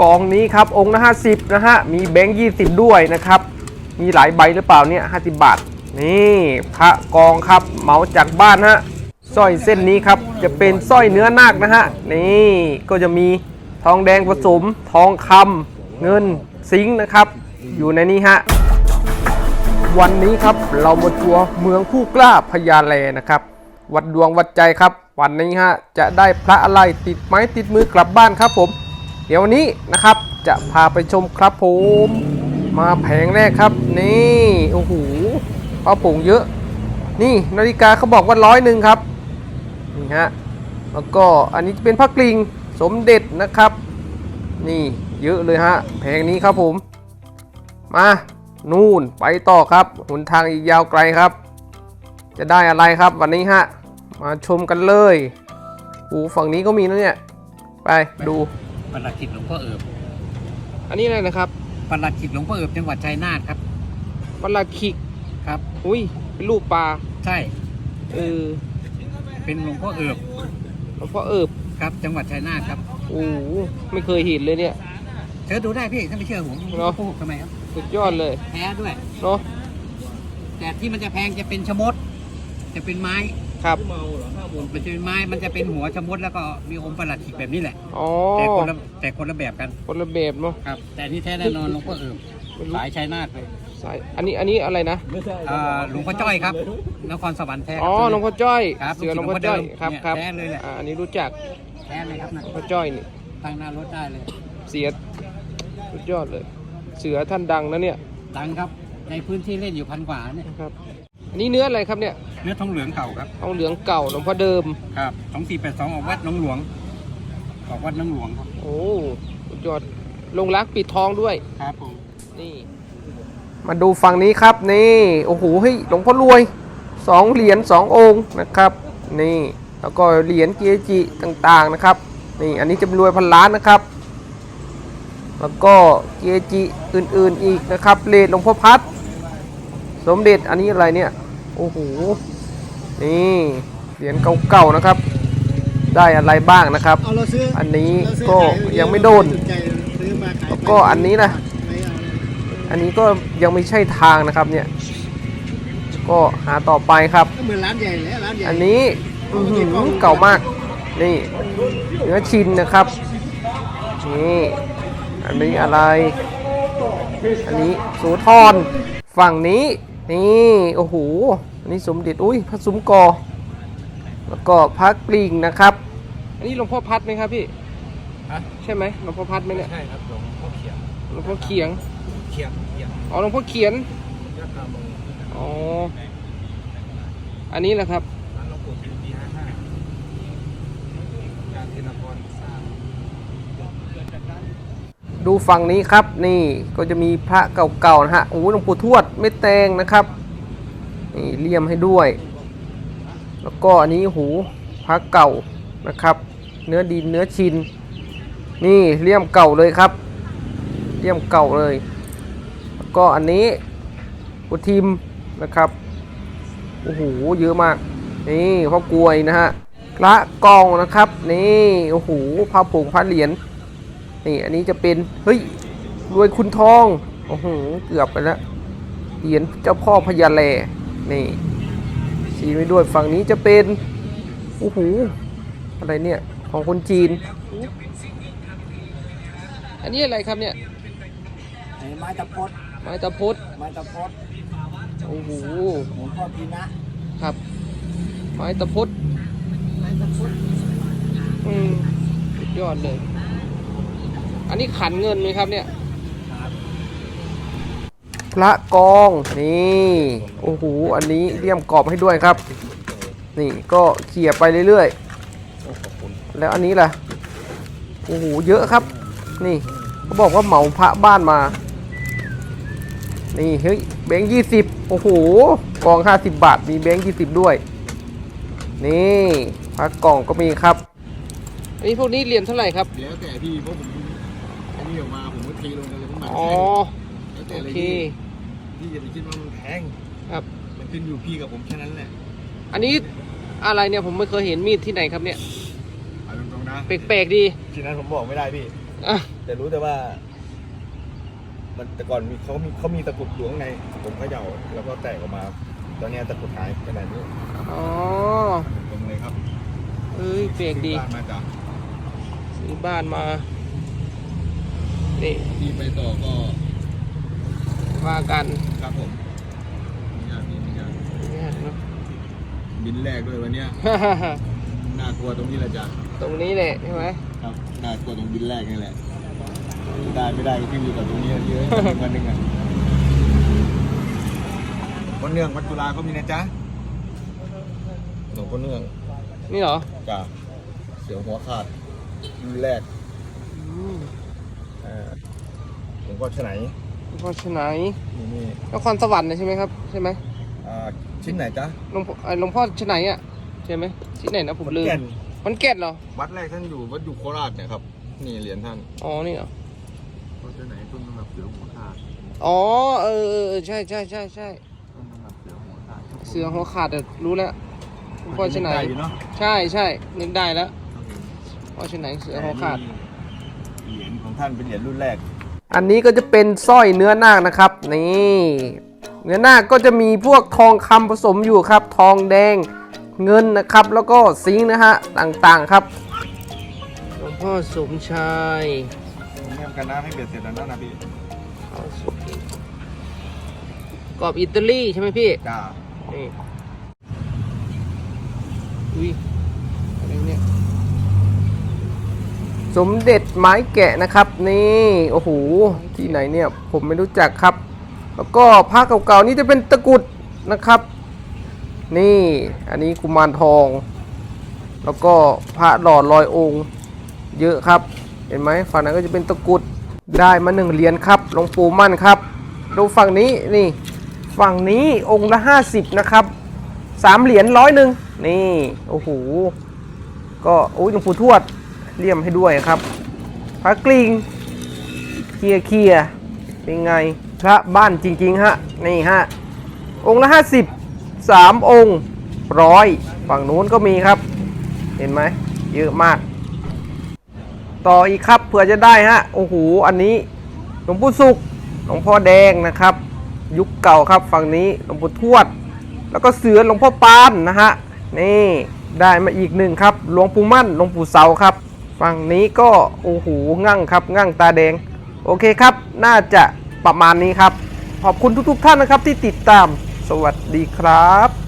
กองนี้ครับองค์ละห้าสิบนะฮะมีแบงค์ยี่สิบด้วยนะครับ มีหลายใบหรือเปล่าเนี่ยห้าสิบบาท นี่พระกองครับเหมาจากบ้านฮะสร้อยเส้นนี้ครับจะเป็นสร้อยเนื้อนาคนะฮะนี่ก็จะมีทองแดงผสม ทองคำเงินซิงค์นะครับ อยู่ในนี้ฮะวันนี้ครับเรามาทัวร์เมืองผู้กล้าพญาแลนะครับ วัดดวงวัดใจครับ วันนี้ฮะจะได้พระอะไรติดไม้ติดมือกลับบ้านครับผม เดี๋ยววันนี้นะครับจะพาไปชมครับผมมาแผงแรกครับ นี่โอ้โหพระผงเยอะ นี่นาฬิกาเขาบอกว่าร้อยหนึ่งครับนี่ฮะแล้วก็อันนี้จะเป็นพระกลิ่งสมเด็จนะครับ นี่เยอะเลยฮะแผงนี้ครับผม มานู่นไปต่อครับหนทางอีกยาวไกลครับ จะได้อะไรครับวันนี้ฮะมาชมกันเลยโอ้ฝั่งนี้ก็มีนะเนี่ย ไปดู ประหลัดขิดหลวงพ่อเอิบอันนี้อะไรนะครับประหลัดขิดหลวงพ่อเอิบจังหวัดชัยนาทครับปลาคิกครับ อุ้ยเป็นลูกปลาใช่เออเป็นหลวงพ่อเอิบหลวงพ่อเอิบครับ จังหวัดชัยนาทครับโอ้โหไม่เคยเห็นเลยเนี่ย เชิญดูได้พี่ถ้าไม่เชื่อผมเหรอโกหกทำไมครับสุดยอดเลยแพ้ด้วย เนาะแต่ที่มันจะแพงจะเป็นชะมด จะเป็นไม้ ครับ มันจะเป็นไม้ มันจะเป็นหัวชะมดแล้วก็มีองค์ประหลัดขิดแบบนี้แหละ อ๋อแต่คนละแต่คนละแบบกัน คนละแบบเนาะ ครับ แต่อันนี่แท้แน่นอนหลวงพ่อเอิบไม่รู้สายชัยนาทเลยสาย อันนี้ อันนี้อะไรนะอ่าหลวงพ่อจ้อยครับ นครสวรรค์แท้ครับอ๋อ หลวงพ่อจ้อย ครับเสือหลวงพ่อจ้อยลูกศิษย์ครับหลวงพ่อเดิมครับเนี่ยแท้เลยแหละอ่าอันนี้รู้จัก แท้เลยครับนะหลวงพ่อจ้อยนี่ ตั้งหน้ารถได้เลย เสียสุดยอดเลย เสือท่านดังนะเนี่ย ดังครับ ในพื้นที่เล่นอยู่พันกว่าเนี่ยนะครับ อันนี้เนื้ออะไรครับเนี่ย เนื้อทองเหลืองเก่าครับทองเหลืองเก่าหลวงพ่อเดิมครับสองสี่แปดสองออกวัดหน้องหลวง ออกวัดหน้องหลวงครับโอ้สุดยอดลงรักปิดทองด้วยครับผมนี่ มาดูฝั่งนี้ครับนี่โอ้โหเฮ้ยหลวงพ่อรวยสองเหรียญสององค์นะครับ นี่แล้วก็เหรียญเกจิต่างๆนะครับ นี่อันนี้จะรวยพันล้านนะครับ แล้วก็เกจิอื่นๆอีกนะครับเลดหลวงพ่อพัด สมเด็จอันนี้อะไรเนี่ย โอ้โห นี่เหรียญเก่าๆนะครับ ได้อะไรบ้างนะครับเอาเราซื้ออันนี้เราซื้อก็ขายยังไม่โดนสใจซื้อมาขายแล้วก็อันนี้นะไม่เอาเลยอันนี้ก็ยังไม่ใช่ทางนะครับเนี่ย ก็หาต่อไปครับก็เหมือนร้านใหญ่เลยร้านใหญ่อันนี้อื้อหือเก่ามาก นี่เนื้อชินนะครับ นี่ อันนี้อะไร อันนี้โสูทรฝั่งนี้ นี่โอ้โหอันนี้สมเด็จอุ้ยพระสุมกอ แล้วก็พระกริ่งนะครับ อันนี้หลวงพ่อพัดไหมครับพี่ใช่ไหมหลวงพ่อพัดไหมเนี่ยใช่ครับหลวงพ่อเขียนหลวงพ่อเขียงเขียนเขียนอ๋อหลวงพ่อเขียนยอดคาร์บอนอ๋ออันนี้แหละครับร้านหลวงปู่ปีปีห้าห้าการเทนครสร้าง ดูฝั่งนี้ครับ นี่ก็จะมีพระเก่าๆนะฮะโอ้หลวงปู่ทวดเม็ดแตงนะครับนี่เลี่ยมให้ด้วย แล้วก็อันนี้หูพระเก่านะครับ เนื้อดินเนื้อชิน นี่เลี่ยมเก่าเลยครับ เลี่ยมเก่าเลย แล้วก็อันนี้กุทิมนะครับโอ้โหเยอะมาก นี่พ่อกลวยนะฮะพระกองนะครับ นี่โอ้โหพระผงพระเหรียญ นี่อันนี้จะเป็น เฮ้ย รวยคุณทองโอ้โหเกือบไปแล้วเหรียญเจ้าพ่อพญาแลนี่สีไว้ด้วยฝั่งนี้จะเป็นโอ้โหอะไรเนี่ยของคนจีน อันนี้อะไรครับเนี่ยไม้ตะพดไม้ตะพดไม้ตะพดโอ้โหหลวงพ่อพีนะครับ ไม้ตะพดไม้ตะพดอืมสุดยอดเลย อันนี้ขันเงินไหมครับเนี่ย พระกองนี่โอ้โหอันนี้เลี่ยมกรอบให้ด้วยครับ นี่ก็เขี่ยไปเรื่อยๆแล้วอันนี้ล่ะโอ้โหเยอะครับ นี่เขาบอกว่าเหมาพระบ้านมา นี่เฮ้ยแบงค์ยี่สิบโอ้โหกองห้าสิบบาทมีแบงค์ยี่สิบด้วย นี่พระกล่องก็มีครับอันนี้พวกนี้เหรียญเท่าไหร่ครับเดี๋ยวแต่พี่เพราะผมอั นนี้ออกมาผมก็เทลงกันเลยทั้งหมดอ๋อ แล้วแต่โอเลยเคพี่พี่อย่าไปคิดว่ามันแพงครับ มันขึ้นอยู่พี่กับผมแค่นั้นแหละอันนี้อะไรเนี่ยผมไม่เคยเห็นมีดที่ไหนครับเนี่ย เอาตรงๆนะแปลกๆดีทีนั้นผมบอกไม่ได้พี่ อะแต่รู้แต่ว่า มันแต่ก่อนมีเขามีเขามีตะกรุดอยู่ข้างใน ผมเขย่าแล้วก็แตกออกมา ตอนเนี้ยตะกรุดหายขนาดนี้อ๋อตรงเลยครับเอ้ยเปลกดีบ้านมาจากซื้อบ้านมา นี่ที่ไปต่อก็ว่ากันครับผมมีงานมีมีงานเนี่ยเนอะบินแรกด้วยวันเนี้ยน่ากลัวตรงนี้แหละจ้ะตรงนี้แหละใช่ไหมครับน่ากลัวตรงบินแรกนี่แหละได้ไม่ได้ก็ขึ้นอยู่กับตรงนี้เยอะวันหนึ่งอะคนเนื่องวัดจุฬาก็มีนะจ๊ะหลวงพ่อเนื่อง นี่เหรอจ้ะเสียวหัวขาดบินแรกอืมเอ่อหลว งพ่อชไหนหลวงพ่อชไหนนี่นี่นครสวรรค์นะใช่ไหมครับใช่ไหมอ่าชิ้นไหนจ๊ะหลวงพ่อเอ่อหลวงพ่อชไหนอะใช่ไหมที่ไหนนะผมลืมแก่นมันแก่นเหรอวัดแรกท่านอยู่วัดอยู่โคราชเนี่ยครับนี่เหรียญท่านอ๋อนี่เหรอวัดชไหนต้นตำรับเสือหัวขาดอ๋อเออเออเออใช่ใช่ใช่ใช่ต้นตำรับเสือหัวขาดเสือหัวขาดอะรู้แล้วหลวงพ่อชไหนด้อยู่เนาะใช่ใช่นึกได้แล้วพ่อชไหนเสือหัวขาด เหรียญของท่านเป็นเหรียญรุ่นแรก อันนี้ก็จะเป็นสร้อยเนื้อนาคนะครับ นี่ เนื้อนาคก็จะมีพวกทองคำผสมอยู่ครับ ทองแดงเงินนะครับ แล้วก็ซิงค์นะฮะต่างๆครับหลวงพ่อสมชายผมแนมกันนะให้เบียดเสร็จแล้วนะนะพี่กรอบอิตาลีใช่ไหมพี่จ้านี่อุ้ยอะไรเนี่ย สมเด็จไม้แกะนะครับ นี่โอ้โหที่ไหนเนี่ยผมไม่รู้จักครับ แล้วก็ผ้าเก่าๆนี่จะเป็นตะกุดนะครับ นี่อันนี้กุมารทอง แล้วก็พระหล่อลอยองค์ เยอะครับ เห็นไหมฝั่งนั้นก็จะเป็นตะกุดได้มาหนึ่งเหรียญครับหลวงปู่มั่นครับ ดูฝั่งนี้นี่ ฝั่งนี้องค์ละ 50 นะครับสามเหรียญร้อยหนึ่งนี่โอ้โหก็โอ้ยหลวงปู่ทวด เลี่ยมให้ด้วยครับพระกลิงเคียเคียเป็นไงพระบ้านจริงๆฮะนี่ฮะองค์ละ50 3องค์ร้อยฝั่งนู้นก็มีครับ เห็นไหมเยอะมาก ต่ออีกครับเผื่อจะได้ฮะโอ้โหอันนี้หลวงปู่สุขหลวงพ่อแดงนะครับ ยุคเก่าครับฝั่งนี้หลวงปู่ทวด แล้วก็เสือหลวงพ่อปานนะฮะนี่ได้มาอีกหนึ่งครับหลวงปู่มั่นหลวงปู่เสาครับ ฝั่งนี้ก็โอ้โหงั่งครับงั่งตาแดง โอเคครับ น่าจะประมาณนี้ครับ ขอบคุณทุกๆท่านนะครับที่ติดตาม สวัสดีครับ